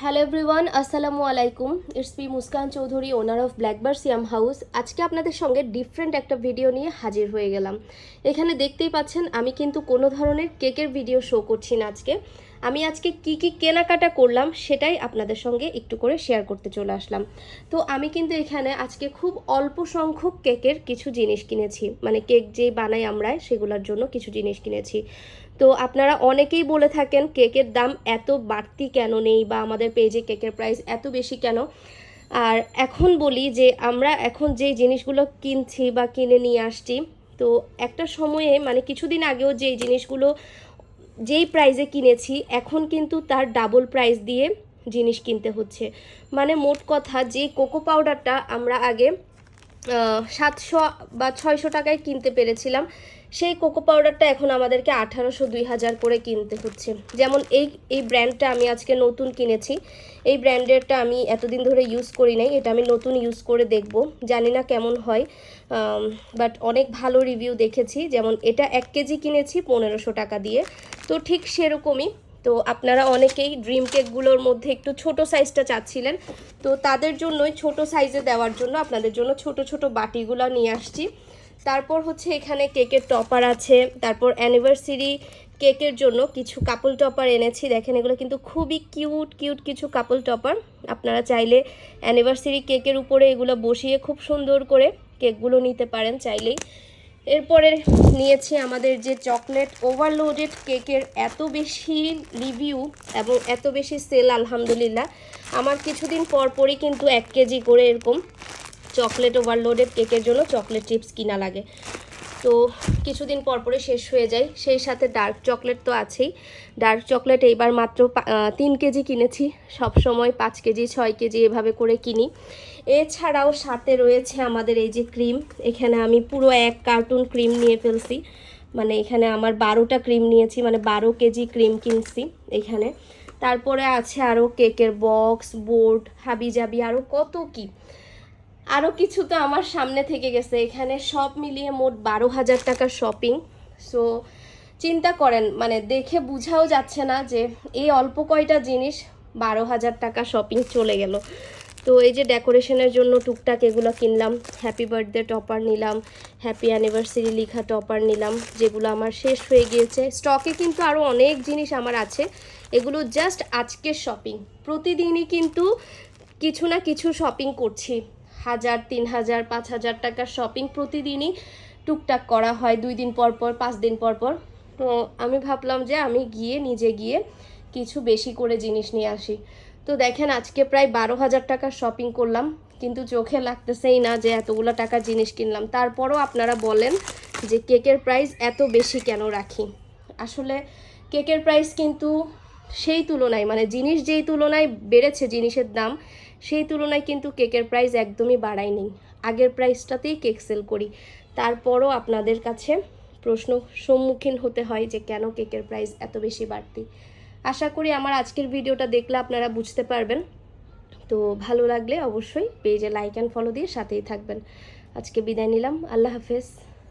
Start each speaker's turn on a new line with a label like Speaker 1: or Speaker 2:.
Speaker 1: Hello everyone আসসালামু আলাইকুম it's P Muskan Chowdhury owner of Blackbar Siam house আজকে আপনাদের সঙ্গে ডিফারেন্ট একটা ভিডিও নিয়ে হাজির হয়ে গেলাম। এখানে দেখতেই পাচ্ছেন, আমি কিন্তু কোনো ধরনের কেকের ভিডিও শো করছি না আজকে। আমি আজকে কি কি কেনাকাটা করলাম সেটাই আপনাদের সঙ্গে একটু করে শেয়ার করতে চলে আসলাম। তো আমি কিন্তু এখানে আজকে খুব অল্প সংখ্যক কেকের কিছু জিনিস কিনেছি। মানে কেক যে বানাই আমরা সেগুলোর জন্য কিছু জিনিস কিনেছি। তো আপনারা অনেকেই বলে থাকেন, কেকের দাম এত বাড়তি কেন নেই বা আমাদের পেজে কেকের প্রাইস এত বেশি কেন? আর এখন বলি যে আমরা এখন যে জিনিসগুলো কিনছি বা কিনে নিয়ে আসছি, তো একটা সময়ে মানে কিছুদিন আগেও যেই জিনিসগুলো যেই প্রাইজে কিনেছি, এখন কিন্তু তার ডাবল প্রাইস দিয়ে জিনিস কিনতে হচ্ছে। মানে মোট কথা, যে কোকো পাউডারটা আমরা আগে সাতশো বা ছয়শো টাকায় কিনতে পেরেছিলাম সেই কোকো পাউডারটা এখন আমাদেরকে আঠারোশো দুই হাজার করে কিনতে হচ্ছে। যেমন এই এই ব্র্যান্ডটা আমি আজকে নতুন কিনেছি। এই ব্র্যান্ডেরটা আমি এতদিন ধরে ইউজ করি নাই, এটা আমি নতুন ইউজ করে দেখব। জানি না কেমন হয় বাট অনেক ভালো রিভিউ দেখেছি। যেমন এটা এক কেজি কিনেছি পনেরোশো টাকা দিয়ে। তো ঠিক সেরকমই। তো আপনারা অনেকেই ড্রিম কেকগুলোর মধ্যে একটু ছোট সাইজটা চাচ্ছিলেন। তো তাদের জন্যই ছোট সাইজে দেওয়ার জন্য আপনাদের জন্য ছোট ছোট বাটিগুলো নিয়ে আসছি। তারপর হচ্ছে এখানে কেকের টপার আছে, তারপর অ্যানিভার্সারি কেকের জন্য কিছু কাপল টপার এনেছি। দেখেন, এগুলো কিন্তু খুবই কিউট কিউট কিছু কাপল টপার আপনারা চাইলে অ্যানিভার্সারি কেকের উপরে এগুলো বসিয়ে খুব সুন্দর করে কেকগুলো নিতে পারেন চাইলেই। এরপরে নিয়েছি আমাদের যে চকলেট ওভারলোডেড কেকের এত বেশি রিভিউ এবং এত বেশি সেল আলহামদুলিল্লাহ। আমার কিছুদিন পর পরই কিন্তু এক কেজি করে এরকম চকলেট ওভারলোডেড কেকের জন্য চকলেট চিপস কিনা লাগে। তো কিছুদিন পর পরে শেষ হয়ে যায়। সেই সাথে ডার্ক চকলেট তো আছেই। ডার্ক চকলেট এইবার মাত্র তিন কেজি কিনেছি। সব সময় পাঁচ কেজি, ছয় কেজি এভাবে করে কিনি। এছাড়াও সাথে রয়েছে আমাদের এই যে ক্রিম। এখানে আমি পুরো এক কার্টুন ক্রিম নিয়ে ফেলছি। মানে এখানে আমার বারোটা ক্রিম নিয়েছি মানে বারো কেজি ক্রিম কিনছি এখানে। তারপরে আছে আরও কেকের বক্স, বোর্ড, হাবিজাবি আরও কত কি। আরও কিছু তো আমার সামনে থেকে গেছে। এখানে সব মিলিয়ে মোট বারো হাজার টাকার শপিং সো চিন্তা করেন মানে দেখে বুঝাও যাচ্ছে না যে এই অল্প কয়টা জিনিস বারো হাজার টাকা শপিং চলে গেল। তো এই যে ডেকোরেশনের জন্য টুকটাক এগুলো কিনলাম হ্যাপি বার্থডে টপার নিলাম হ্যাপি অ্যানিভার্সারি লেখা টপার নিলাম, যেগুলো আমার শেষ হয়ে গিয়েছে। স্টকে কিন্তু আরও অনেক জিনিস আমার আছে। এগুলো জাস্ট আজকের শপিং প্রতিদিনই কিন্তু কিছু না কিছু শপিং করছি। হাজার, তিন হাজার, পাঁচ হাজার টাকার শপিং প্রতিদিনই টুকটাক করা হয়, দুই দিন পর পর, পাঁচ দিন পর পর। তো আমি ভাবলাম যে আমি গিয়ে, নিজে গিয়ে কিছু বেশি করে জিনিস নিয়ে আসি। তো দেখেন, আজকে প্রায় বারো হাজার টাকার শপিং করলাম, কিন্তু চোখে লাগতেছেই না যে এতগুলো টাকার জিনিস কিনলাম। তারপরও আপনারা বলেন যে কেকের প্রাইস এত বেশি কেন রাখি? আসলে কেকের প্রাইস কিন্তু সেই তুলনায় মানে জিনিস যেই তুলনায় বেড়েছে, জিনিসের দাম সেই তুলনায় কিন্তু কেকের প্রাইস একদমই বাড়ায়নি আগের প্রাইসটাতেই কেক সেল করি। তারপরও আপনাদের কাছে প্রশ্ন সম্মুখীন হতে হয় যে কেন কেকের প্রাইস এত বেশি বাড়তি। আশা করি আমার আজকের ভিডিওটা দেখলে আপনারা বুঝতে পারবেন। তো ভালো লাগলে অবশ্যই পেজে লাইক অ্যান্ড ফলো দিয়ে সাথেই থাকবেন। আজকে বিদায় নিলাম। আল্লাহ হাফেজ।